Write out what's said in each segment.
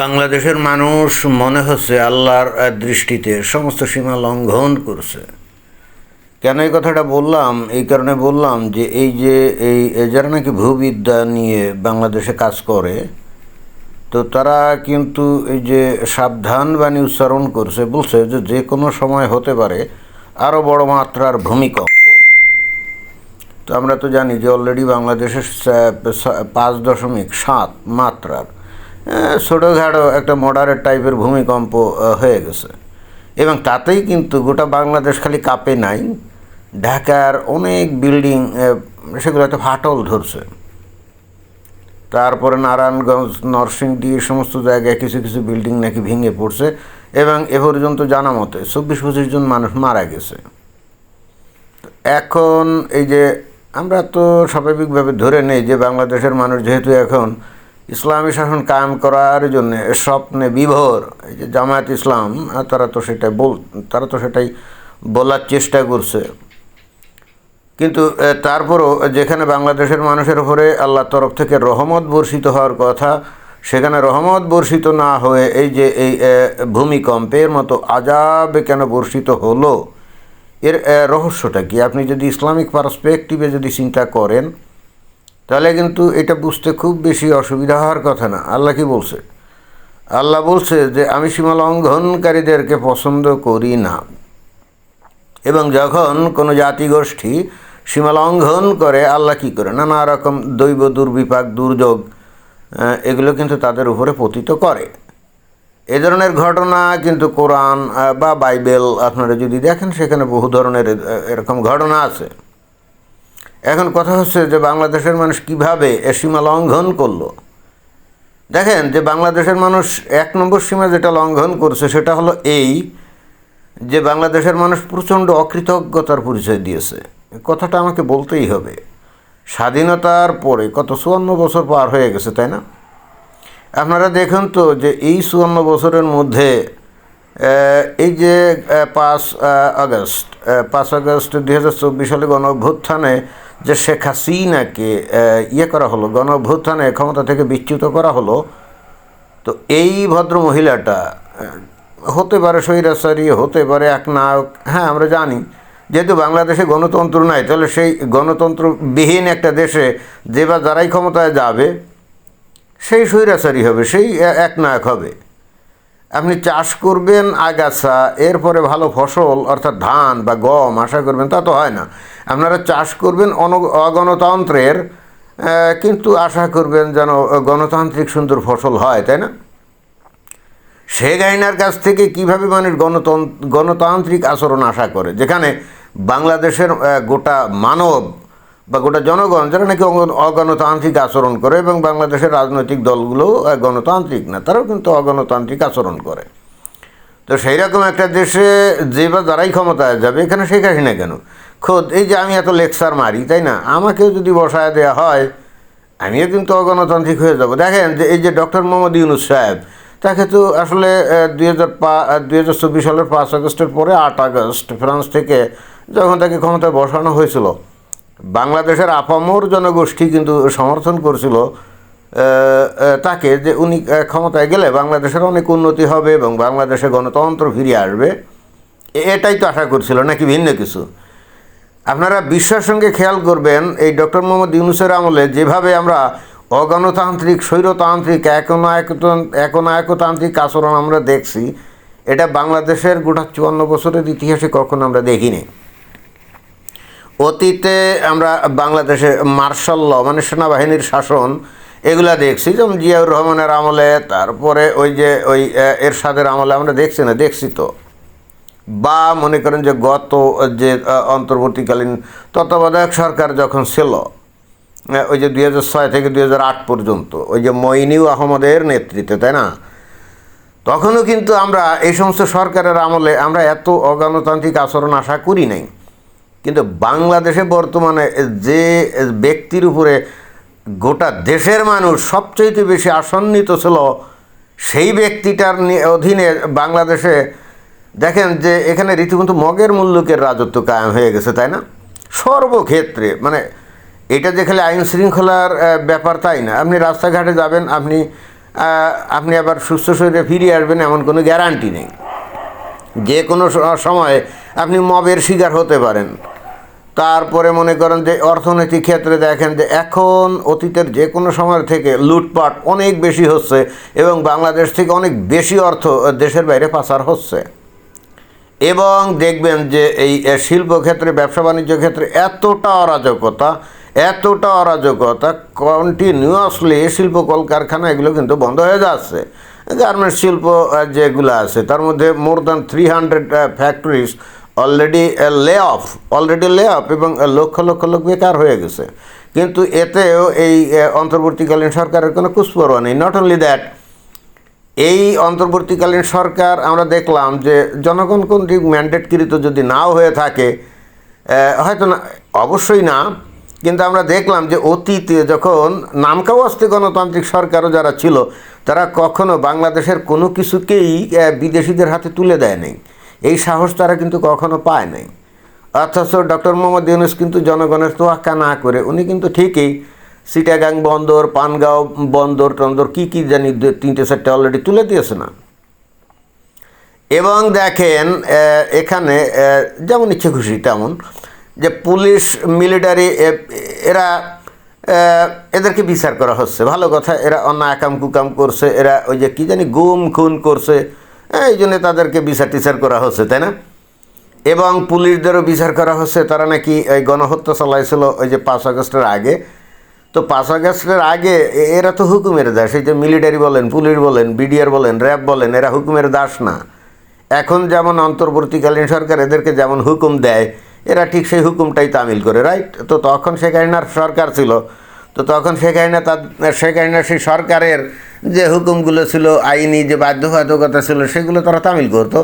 বাংলাদেশের মানুষ মনে হচ্ছে আল্লাহর দৃষ্টিতে সমস্ত সীমা লঙ্ঘন করছে। কেন এই কথাটা বললাম? এই কারণে বললাম যে এই যে এই যারা নাকি ভূবিদ্যা নিয়ে বাংলাদেশে কাজ করে, তো তারা কিন্তু এই যে সাবধান বাণী উচ্চারণ করছে, বলছে যে যে কোনো সময় হতে পারে আরও বড় মাত্রার ভূমিকম্প। তো আমরা তো জানি যে অলরেডি বাংলাদেশে সা- সা- পাঁচ দশমিক সাত মাত্রার ছোটোখাটো একটা মডারেট টাইপের ভূমিকম্প হয়ে গেছে। এবং তাতেই কিন্তু গোটা বাংলাদেশ খালি কাঁপে নাই। ঢাকার অনেক বিল্ডিং সেগুলো একটা ফাটল ধরছে। তারপরে নারায়ণগঞ্জ, নরসিংদী, এই সমস্ত জায়গায় কিছু কিছু বিল্ডিং নাকি ভেঙে পড়ছে। এবং এ পর্যন্ত জানা মতে চব্বিশ পঁচিশ জন মানুষ মারা গেছে। এখন এই যে আমরা তো স্বাভাবিকভাবে ধরে নেই যে বাংলাদেশের মানুষ যেহেতু এখন ইসলামী শাসন কায়েম করার জন্য স্বপ্নে বিভোর। এই যে জামায়াত ইসলাম তারা তো সেটাই বল, তারা তো সেটাই বলার চেষ্টা করছে। কিন্তু তারপরও যেখানে বাংলাদেশের মানুষের উপরে আল্লাহ তরফ থেকে রহমত বর্ষিত হওয়ার কথা, সেখানে রহমত বর্ষিত না হয়ে এই যে এই ভূমিকম্পের মতো আজাবে কেন বর্ষিত হলো, এর রহস্যটা কি? আপনি যদি ইসলামিক পারসপেক্টিভে যদি চিন্তা করেন তাহলে কিন্তু এটা বুঝতে খুব বেশি অসুবিধা হওয়ার কথা না। আল্লাহ কি বলছে? আল্লাহ বলছে যে, আমি সীমা লঙ্ঘনকারীদেরকে পছন্দ করি না। এবং যখন কোনো জাতিগোষ্ঠী সীমা লঙ্ঘন করে, আল্লাহ কী করে? নানা রকম দৈব দুর্বিপাক, দুর্যোগ এগুলো কিন্তু তাদের উপরে পতিত করে। এ ধরনের ঘটনা কিন্তু কোরআন বা বাইবেল আপনারা যদি দেখেন, সেখানে বহু ধরনের এরকম ঘটনা আছে। এখন কথা হচ্ছে যে বাংলাদেশের মানুষ কীভাবে এ সীমা লঙ্ঘন করল। দেখেন যে বাংলাদেশের মানুষ এক নম্বর সীমা যেটা লঙ্ঘন করছে সেটা হলো এই যে বাংলাদেশের মানুষ প্রচণ্ড অকৃতজ্ঞতার পরিচয় দিয়েছে। কথাটা আমাকে বলতেই হবে। স্বাধীনতার পরে কত চুয়ান্ন বছর পার হয়ে গেছে, তাই না? আপনারা দেখুন তো যে এই চুয়ান্ন বছরের মধ্যে এই যে পাঁচ আগস্ট পাঁচ আগস্ট দুই হাজার চব্বিশ সালে গণ অভ্যুত্থানে যে শেখ হাসিনাকে ইয়ে করা হলো গণ অভ্যুত্থানে ক্ষমতা থেকে বিচ্যুত করা হলো, তো এই ভদ্র মহিলাটা হতে পারে স্বৈরাচারী, হতে পারে এক নায়ক হ্যাঁ আমরা জানি, যেহেতু বাংলাদেশে গণতন্ত্র নাই, তাহলে সেই গণতন্ত্রবিহীন একটা দেশে যে বা যারাই ক্ষমতায় যাবে, সেই স্বৈরাচারী হবে, সেই এক নায়ক হবে। আপনি চাষ করবেন আগাছা, এরপরে ভালো ফসল, অর্থাৎ ধান বা গম, আশা করবেন তা তো হয় না। আপনারা চাষ করবেন অন, অগণতন্ত্রের কিন্তু আশা করবেন যেন গণতান্ত্রিক সুন্দর ফসল হয়, তাই না? শেখ হাসিনার কাছ থেকে কীভাবে মানুষ গণতন্ত্র গণতান্ত্রিক আচরণ আশা করে? যেখানে বাংলাদেশের গোটা মানব বা গোটা জনগণ, যারা নাকি অগণতান্ত্রিক আচরণ করে এবং বাংলাদেশের রাজনৈতিক দলগুলো গণতান্ত্রিক না, তারাও কিন্তু অগণতান্ত্রিক আচরণ করে। তো সেই রকম একটা দেশে যে বা যারাই ক্ষমতায় যাবে, এখানে শেখ হাসিনা কেন? খোদ, এই যে আমি এত লেকচার মারি, তাই না? আমাকেও যদি বসায় দেওয়া হয়, আমিও কিন্তু অগণতান্ত্রিক হয়ে যাব। দেখেন যে এই যে ডক্টর মোহাম্মদ ইউনুস সাহেব, তাকে তো আসলে দুই হাজার পা দুই হাজার চব্বিশ সালের পাঁচ আগস্টের পরে আট আগস্ট, ফ্রান্স থেকে যখন তাকে ক্ষমতায় বসানো হয়েছিল, বাংলাদেশের আপামর জনগোষ্ঠী কিন্তু সমর্থন করছিল তাকে যে উনি ক্ষমতায় গেলে বাংলাদেশের অনেক উন্নতি হবে এবং বাংলাদেশে গণতন্ত্র ফিরে আসবে এটাই তো আশা করছিল, নাকি ভিন্ন কিছু? আপনারা বিশ্বের সঙ্গে খেয়াল করবেন, এই ডক্টর মোহাম্মদ ইউনুসের আমলে যেভাবে আমরা অগণতান্ত্রিক, স্বৈরতান্ত্রিক একনায়কতান্ত্রিক আচরণ আমরা দেখছি, এটা বাংলাদেশের গোটা চুয়ান্ন বছরের ইতিহাসে কখনো আমরা দেখিনি। অতীতে আমরা বাংলাদেশে মার্শাল ল মানে সেনাবাহিনীর শাসন, এগুলা দেখছি। যেমন জিয়াউর রহমানের আমলে, তারপরে ওই যে ওই এরশাদের আমলে আমরা দেখছি না, দেখছি তো। বা মনে করেন যে গত, যে অন্তর্বর্তীকালীন তত্ত্বাবধায়ক সরকার যখন ছিল ওই যে দুই হাজার ছয় থেকে দুই হাজার আট পর্যন্ত, ওই যে মইনিউ আহমদের নেতৃত্বে, তাই না? তখনও কিন্তু আমরা এই সমস্ত সরকারের আমলে আমরা এত অগণতান্ত্রিক আচরণ আশা করি নাই। কিন্তু বাংলাদেশে বর্তমানে যে ব্যক্তির উপরে গোটা দেশের মানুষ সবচেয়ে বেশি আসন্নিত ছিল, সেই ব্যক্তিটার অধীনে বাংলাদেশে দেখেন যে এখানে রীতিমতো মগের মুল্লুকের রাজত্ব কায়েম হয়ে গেছে, তাই না? সর্বক্ষেত্রে মানে এটা যে খালি আইন শৃঙ্খলার ব্যাপার তাই না? আপনি রাস্তাঘাটে যাবেন, আপনি আপনি আবার সুস্থ শরীরে ফিরিয়ে আসবেন, এমন কোনো গ্যারান্টি নেই। যে কোনো সময়ে আপনি মবের শিকার হতে পারেন। তারপরে মনে করেন যে অর্থনৈতিক ক্ষেত্রে দেখেন যে এখন অতীতের যে কোনো সময় থেকে লুটপাট অনেক বেশি হচ্ছে এবং বাংলাদেশ থেকে অনেক বেশি অর্থ, দেশের বাইরে পাচার হচ্ছে। এবং দেখবেন যে এই শিল্পক্ষেত্রে, ব্যবসা বাণিজ্য ক্ষেত্রে এতটা অরাজকতা এতটা অরাজকতা কন্টিনিউয়াসলি শিল্প কলকারখানা এগুলো কিন্তু বন্ধ হয়ে যাচ্ছে। গার্মেন্টস শিল্প যেগুলো আছে, তার মধ্যে more than three hundred factories already lay off already lay off এবং লক্ষ লক্ষ লোক বেকার হয়ে গেছে। কিন্তু এতেও এই অন্তর্বর্তীকালীন সরকারের কোনো কুসপরোয়া নেই। নট অনলি দ্যাট এই অন্তর্বর্তীকালীন সরকার আমরা দেখলাম যে জনগণ কর্তৃক ম্যান্ডেটকৃত যদি নাও হয়ে থাকে হয়তো না, অবশ্যই না। কিন্তু আমরা দেখলাম যে অতীতে যখন নামকাওয়াস্তে গণতান্ত্রিক সরকারও যারা ছিল, তারা কখনো বাংলাদেশের কোনো কিছুকেই বিদেশিদের হাতে তুলে দেয় নাই। এই সাহস তারা কিন্তু কখনো পায় নাই। অথচ ডক্টর মোহাম্মদ ইউনুস কিন্তু জনগণের তোয়াক্কা না করে, উনি কিন্তু ঠিকই সিটাগাং বন্দর, পানগাঁও বন্দর, টন্দর, কী কী জানি তিনটে, চারটে অলরেডি তুলে দিয়েছে না। এবং দেখেন এখানে যেমন ইচ্ছে খুশি তেমন, যে পুলিশ, মিলিটারি এরা এদেরকে বিচার করা হচ্ছে। ভালো কথা, এরা অন্যায় আকাম কুকাম করছে, এরা ওই যে কী জানি গুম, খুন করছে এই জন্য তাদেরকে বিচার টিচার করা হচ্ছে, তাই না? এবং পুলিশদেরও বিচার করা হচ্ছে, তারা নাকি ওই গণহত্যা চালাইছিল ওই যে পাঁচ আগস্টের আগে। তো পাঁচ আগস্টের আগে এরা তো হুকুমের দাস, এই যে মিলিটারি বলেন, পুলিশ বলেন, বিডিআর বলেন, র্যাব বলেন, এরা হুকুমের দাস না। এখন যেমন অন্তর্বর্তীকালীন সরকার এদেরকে যেমন হুকুম দেয়, এরা ঠিক সেই হুকুমটাই তামিল করে, রাইট? তো তখন শেখ হাসিনার সরকার ছিল। তো তখন শেখ হাসিনা তার শেখ হাসিনা সেই সরকারের যে হুকুমগুলো ছিল, আইনি যে বাধ্যবাধকতা ছিল, সেগুলো তারা তামিল করতো।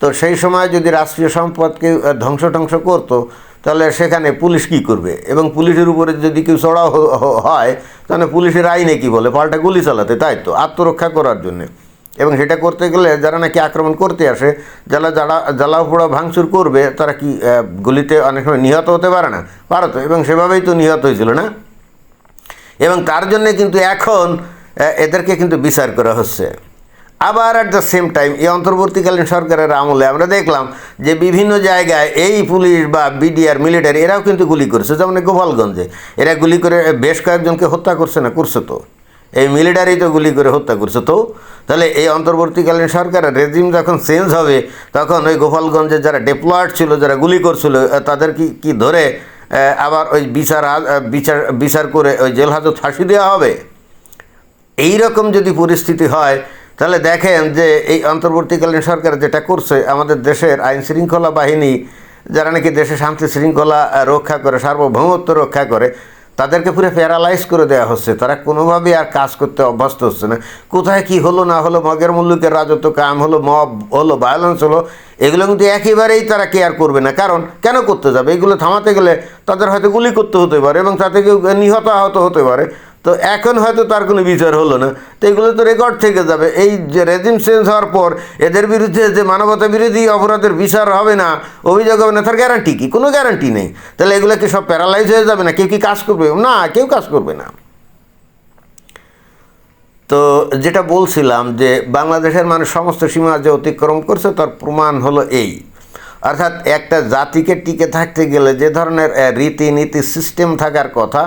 তো সেই সময় যদি রাষ্ট্রীয় সম্পদকে ধ্বংস টংস করতো তাহলে সেখানে পুলিশ কি করবে? এবং পুলিশের উপরে যদি কেউ হ- হয়, তাহলে পুলিশের আইনে কি বলে? পাল্টা গুলি চালাতে, তাই তো? আত্মরক্ষা করার জন্যে। এবং সেটা করতে গেলে যারা নাকি আক্রমণ করতে আসে, যারা যারা জ্বালাও পোড়া ভাঙচুর করবে, তারা কি গুলিতে অনেক সময় নিহত হতে পারে না? পারত এবং সেভাবেই তো নিহত হয়েছিল না? এবং তার জন্যে কিন্তু এখন এদেরকে কিন্তু বিচার করা হচ্ছে। আবার অ্যাট দ্য সেম টাইম এই অন্তর্বর্তীকালীন সরকারের আমলে আমরা দেখলাম যে বিভিন্ন জায়গায় এই পুলিশ বা বিডিআর মিলিটারি এরাও কিন্তু গুলি করেছে। যেমন গোপালগঞ্জে। এরা গুলি করে বেশ কয়েকজনকে হত্যা করছে না, করছে তো। এই মিলিটারি তো গুলি করে হত্যা করছে তো। তাহলে এই অন্তর্বর্তীকালীন সরকারের রেজিম যখন চেঞ্জ হবে, তখন ওই গোপালগঞ্জে যারা ডেপ্লয়েড ছিল, যারা গুলি করছিল তাদের কি কি ধরে আবার ওই বিচার বিচার বিচার করে ওই জেল হাজত ফাঁসি দেওয়া হবে? এই রকম যদি পরিস্থিতি হয় তাহলে দেখেন যে এই অন্তর্বর্তীকালীন সরকার যেটা করছে, আমাদের দেশের আইন শৃঙ্খলা বাহিনী যারা নাকি দেশে শান্তি শৃঙ্খলা রক্ষা করে, সার্বভৌমত্ব রক্ষা করে, তাদেরকে পুরো প্যারালাইজ করে দেওয়া হচ্ছে। তারা কোনোভাবেই আর কাজ করতে অভ্যস্ত হচ্ছে না। কোথায় কি হলো, না হলো, মগের মুল্লুকের রাজত্ব কাম হলো, মব হলো ভায়োলেন্স হলো, এগুলো কিন্তু একেবারেই তারা কেয়ার করবে না। কারণ কেন করতে যাবে? এগুলো থামাতে গেলে তাদের হয়তো গুলি করতে হতে পারে এবং তাতে কেউ নিহত আহত হতে পারে। তো এখন হয়তো তার কোনো বিচার হলো না। তো এগুলো তো রেকর্ড থেকে যাবে। এই যে রেজিম চেঞ্জ হওয়ার পর এদের বিরুদ্ধে যে মানবতা বিরোধী অপরাধের বিচার হবে না, অভিযোগ হবে না, তার গ্যারান্টি কি? কোনো গ্যারান্টি নেই। তাহলে এগুলো কি সব প্যারালাইজ হয়ে যাবে না? কেউ কি কাজ করবে? না, কেউ কাজ করবে না। তো যেটা বলছিলাম যে বাংলাদেশের মানুষ সমস্ত সীমা যে অতিক্রম করছে, তার প্রমাণ হলো এই। অর্থাৎ একটা জাতিকে টিকে থাকতে গেলে যে ধরনের রীতিনীতি সিস্টেম থাকার কথা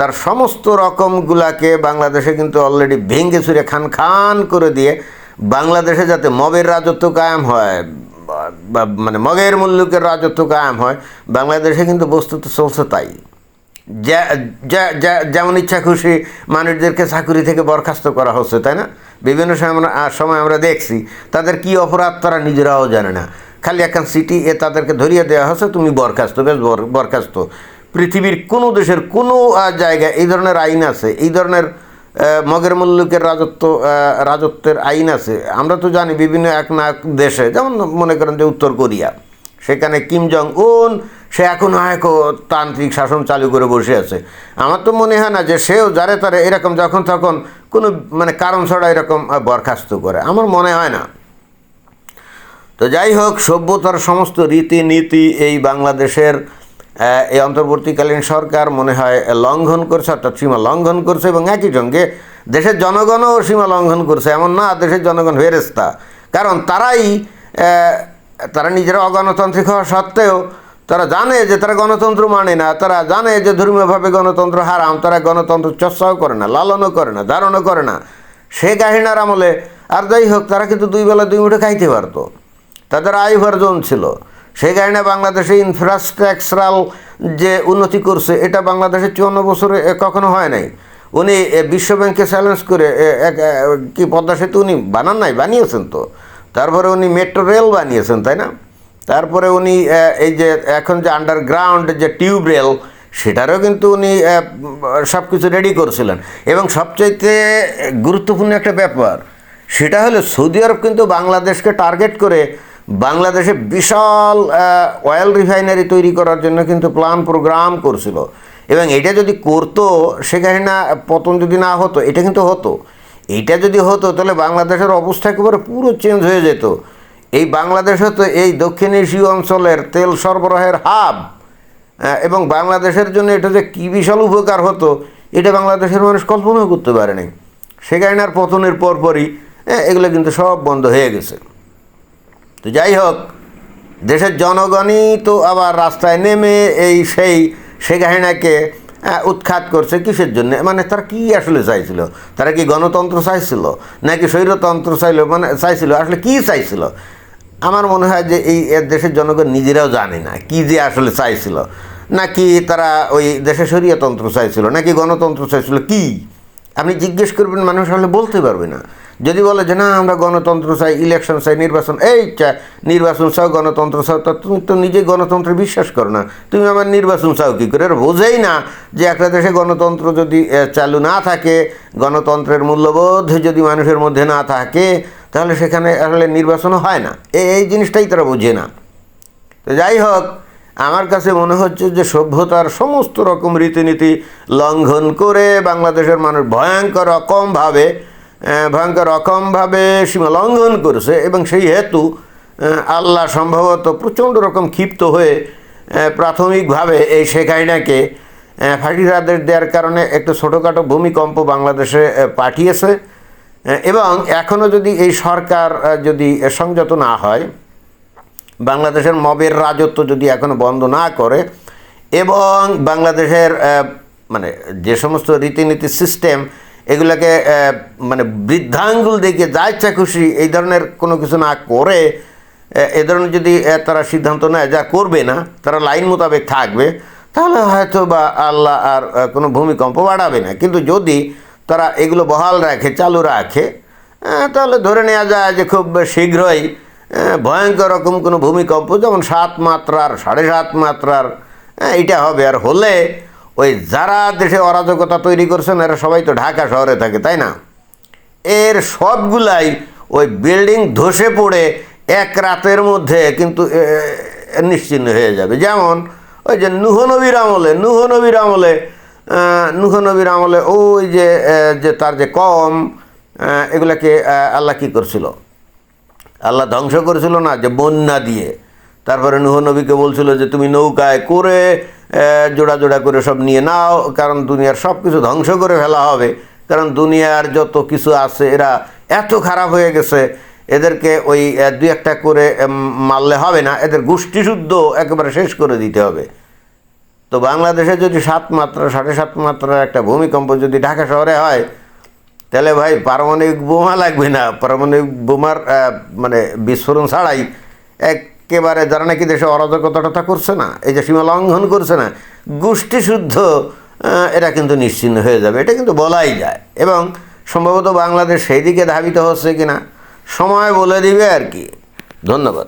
তার সমস্ত রকমগুলাকে বাংলাদেশে কিন্তু অলরেডি ভেঙে চুরে খান খান করে দিয়ে বাংলাদেশে যাতে মবের রাজত্ব কায়েম হয় বা- মানে মগের মুল্লুকের রাজত্ব কায়েম হয় বাংলাদেশে কিন্তু বস্তুত চলছে তাই। যেমন ইচ্ছা খুশি মানুষদেরকে চাকুরি থেকে বরখাস্ত করা হচ্ছে তাই না? বিভিন্ন সময় আমরা আহ, সময় আমরা দেখছি তাদের কি অপরাধ তারা নিজেরাও জানে না। খালি এখন সিটি এ তাদেরকে ধরিয়ে দেওয়া হচ্ছে তুমি বরখাস্ত বেশ বরখাস্ত। পৃথিবীর কোনো দেশের কোনো জায়গায় এই ধরনের আইন আছে, এই ধরনের মগের মল্লুকের রাজত্ব রাজত্বের আইন আছে। আমরা তো জানি বিভিন্ন এক না এক দেশে, যেমন মনে করেন যে উত্তর কোরিয়া, সেখানে কিম জং উন সে এখনও এক তান্ত্রিক শাসন চালু করে বসে আছে। আমার তো মনে হয় না যে সেও যারে তারে এরকম যখন তখন কোনো মানে কারণ ছাড়া এরকম বরখাস্ত করে। আমার মনে হয় না। তো যাই হোক, সভ্যতার সমস্ত রীতিনীতি এই বাংলাদেশের এই অন্তর্বর্তীকালীন সরকার মনে হয় লঙ্ঘন করছে, অর্থাৎ সীমা লঙ্ঘন করছে এবং একই সঙ্গে দেশের জনগণও সীমা লঙ্ঘন করছে, এমন না দেশের জনগণ ফেরেস্তা কারণ তারাই তারা নিজেরা অগণতান্ত্রিক হওয়া সত্ত্বেও তারা জানে যে তারা গণতন্ত্র মানে না, তারা জানে যে ধর্মীয়ভাবে গণতন্ত্র হারাম, তারা গণতন্ত্র চর্চাও করে না, লালনও করে না ধারণও করে না। সে কাহিনার আমলে, আর যাই হোক, তারা কিন্তু দুই বেলা দুই মুঠে খাইতে পারতো। তাদের আয় উপার্জন ছিল। সেই কারণে বাংলাদেশে ইনফ্রাস্ট্রাকচারাল যে উন্নতি করছে, এটা বাংলাদেশে চুয়ান্ন বছরে কখনো হয় নাই। উনি বিশ্বব্যাংকে চ্যালেঞ্জ করে কি পদ্মা সেতু উনি বানান নাই? বানিয়েছেন তো। তারপরে উনি মেট্রো রেল বানিয়েছেন, তাই না? তারপরে উনি এই যে, এখন যে আন্ডারগ্রাউন্ড যে টিউব রেল সেটারও কিন্তু উনি সব কিছু রেডি করছিলেন। এবং সবচাইতে গুরুত্বপূর্ণ একটা ব্যাপার, সেটা হলো সৌদি আরব কিন্তু বাংলাদেশকে টার্গেট করে বাংলাদেশে বিশাল অয়েল রিফাইনারি তৈরি করার জন্য কিন্তু প্ল্যান প্রোগ্রাম করছিল। এবং এটা যদি করতো সেখানে না পতন যদি না হতো এটা কিন্তু হতো। এটা যদি হতো তাহলে বাংলাদেশের অবস্থা একেবারে পুরো চেঞ্জ হয়ে যেত। এই বাংলাদেশ হতো এই দক্ষিণ এশীয় অঞ্চলের তেল সরবরাহের হাব এবং বাংলাদেশের জন্য এটা যে কী বিশাল উপকার হতো এটা বাংলাদেশের মানুষ কল্পনাও করতে পারেনি। সে কারণে আর পতনের পরপরই আহ, এগুলো কিন্তু সব বন্ধ হয়ে গেছে। তো যাই হোক, দেশের জনগণই তো আবার রাস্তায় নেমে এই সেই শেখ হাসিনাকে উৎখাত করছে কিসের জন্য? মানে তারা কি আসলে চাইছিল? তারা কি গণতন্ত্র চাইছিল? নাকি স্বৈরতন্ত্র চাইল? মানে চাইছিল? আসলে কি চাইছিল? আমার মনে হয় যে এই দেশের জনগণ নিজেরাও জানে না কি যে আসলে চাইছিল। নাকি তারা ওই দেশে শরীয়তন্ত্র চাইছিল? নাকি গণতন্ত্র চাইছিল? কি? আপনি জিজ্ঞেস করবেন, মানুষ আসলে বলতে পারবে না। যদি বলে যে, না, আমরা গণতন্ত্র চাই ইলেকশন চাই, নির্বাচন, এই, চা, নির্বাচন চাও, গণতন্ত্র চাও, তা তুমি তো নিজে গণতন্ত্রে বিশ্বাস করো না। তুমি আমার নির্বাচন চাও কী করে? বোঝেই না যে একটা দেশে গণতন্ত্র যদি চালু না থাকে, গণতন্ত্রের মূল্যবোধ যদি মানুষের মধ্যে না থাকে, তাহলে সেখানে আসলে নির্বাচনও হয় না। এই জিনিসটাই তারা বোঝে না। তো যাই হোক আমার কাছে মনে হচ্ছে যে সভ্যতার সমস্ত রকম রীতিনীতি লঙ্ঘন করে বাংলাদেশের মানুষ ভয়ঙ্কর রকমভাবে ভয়ঙ্কর রকমভাবে সীমা লঙ্ঘন করেছে এবং সেই হেতু আল্লাহ সম্ভবত প্রচণ্ড রকম ক্ষিপ্ত হয়ে প্রাথমিকভাবে এই শেখ হাসিনাকে আহ, ফাঁসির আদেশ দেওয়ার কারণে একটু ছোটোখাটো ভূমিকম্প বাংলাদেশে পাঠিয়েছে। এবং এখনও যদি এই সরকার যদি সংযত না হয় বাংলাদেশের মবের রাজত্ব যদি এখনও বন্ধ না করে এবং বাংলাদেশের মানে যে সমস্ত রীতিনীতি সিস্টেম এগুলোকে মানে বৃদ্ধাঙ্গুল দেখে যা ইচ্ছা খুশি এই ধরনের কোনো কিছু না করে এ ধরনের যদি তারা সিদ্ধান্ত নেয় যা করবে না, তারা লাইন মোতাবেক থাকবে, তাহলে হয়তো বা আল্লাহ আর কোনো ভূমিকম্প বাড়াবে না। কিন্তু যদি তারা এগুলো বহাল রাখে, চালু রাখে তাহলে ধরে নেওয়া যায় যে খুব শীঘ্রই ভয়ঙ্কর রকম কোনো ভূমিকম্প যেমন সাত মাত্রার সাড়ে সাত মাত্রার আহ, এটা হবে। আর হলে ওই যারা দেশে অরাজকতা তৈরি করছেন এরা সবাই তো ঢাকা শহরে থাকে তাই না? এর সবগুলাই ওই বিল্ডিং ধসে পড়ে এক রাতের মধ্যে কিন্তু এ, হয়ে যাবে। যেমন ওই যে নুহনবীর আমলে নুহনবীর আমলে নুহনবীর আমলে ওই যে যে তার যে কম এগুলাকে আল্লাহ কী করছিল? আল্লাহ ধ্বংস করেছিল না, যে বন্যা দিয়ে। তারপরে নুহ নবীকে বলছিল যে তুমি নৌকায় করে জোড়া জোড়া করে সব নিয়ে নাও, কারণ দুনিয়ার সব কিছু ধ্বংস করে ফেলা হবে। কারণ দুনিয়ার যত কিছু আছে, এরা এত খারাপ হয়ে গেছে, এদেরকে ওই দুই একটা করে মারলে হবে না, এদের গোষ্ঠী শুদ্ধ একেবারে শেষ করে দিতে হবে। তো বাংলাদেশে যদি সাত মাত্রা, সাড়ে সাত মাত্রার একটা ভূমিকম্প যদি ঢাকা শহরে হয় তাহলে ভাই পারমাণবিক বোমা লাগবে না? পারমাণবিক বোমার মানে বিস্ফোরণ ছাড়াই একেবারে যারা নাকি দেশে অরাজকতা করছে না এই যে সীমা লঙ্ঘন করছে না গোষ্ঠী শুদ্ধ আহ, এরা কিন্তু নিশ্চিন্ন হয়ে যাবে। এটা কিন্তু বলাই যায়। এবং সম্ভবত বাংলাদেশ সেই দিকে ধাবিত হচ্ছে কিনা সময় বলে দিবে আর কি। ধন্যবাদ।